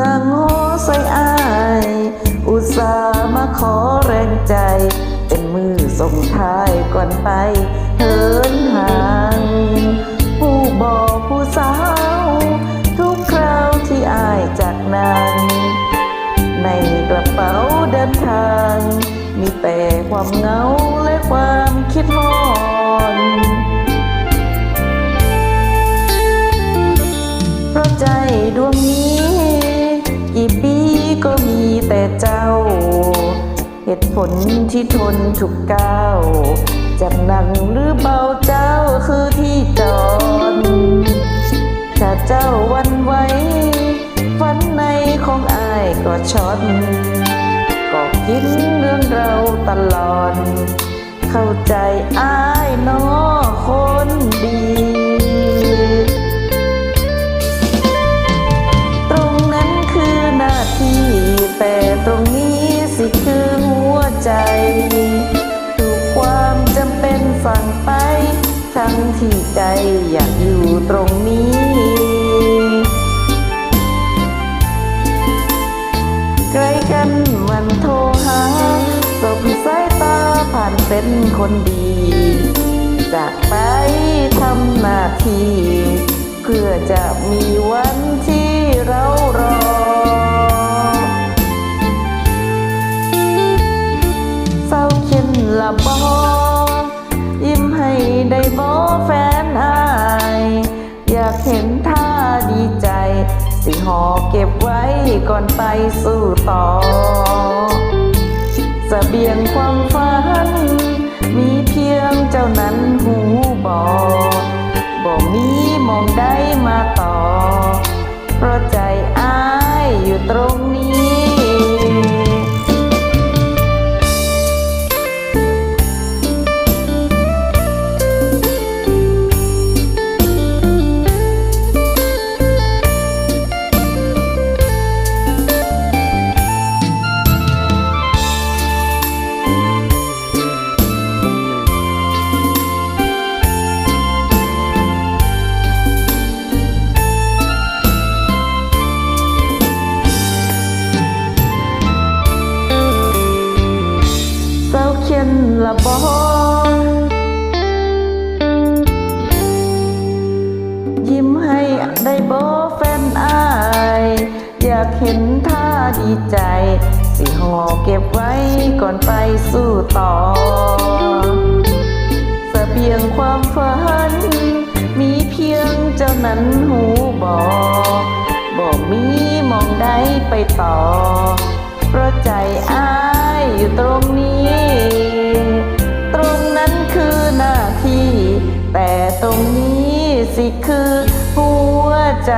นางโอใส่อาย อุตส่าห์มาขอแรงใจ เป็นมือส่งท้ายก่อนไปเหินห่าง ผู้บอกผู้สาว ทุกคราวที่อายจากนางในกระเป๋าเดินทาง มีแต่ความเหงาและความคิดหอนเพราะใจดวงนี้ เจ้า เหตุผลที่ทนทุกก้าวจะหนักหรือเบาเจ้าคือที่จอดถ้าเจ้าวันไหวฝันในของอายก็ช็อตก็คิดเรื่องเราตลอด ที่ใจอยากอยู่ตรงนี้ ใกล้กันมันโทรหาสบสายตาผ่านเป็นคนดี จากไปทำหน้าที่ เพื่อจะมีวันที่เรารอเศร้าเข็นละบอ สิหอเก็บไว้ก่อนไปสู่ต่อสเสบียงความฝัน มีเพียงเจ้านั้นหูบอบ่มีมองได้มาต่อ เห็นท่าดีใจ สิห่อเก็บไว้ก่อนไปสู้ต่อเสบียงความฝัน มีเพียงเจ้านั้นหูบอบอกมีมองได้ไปต่อ เพราะใจอายอยู่ตรงนี้ ตรงนั้นคือหน้าที่ แต่ตรงนี้สิคือหัวใจ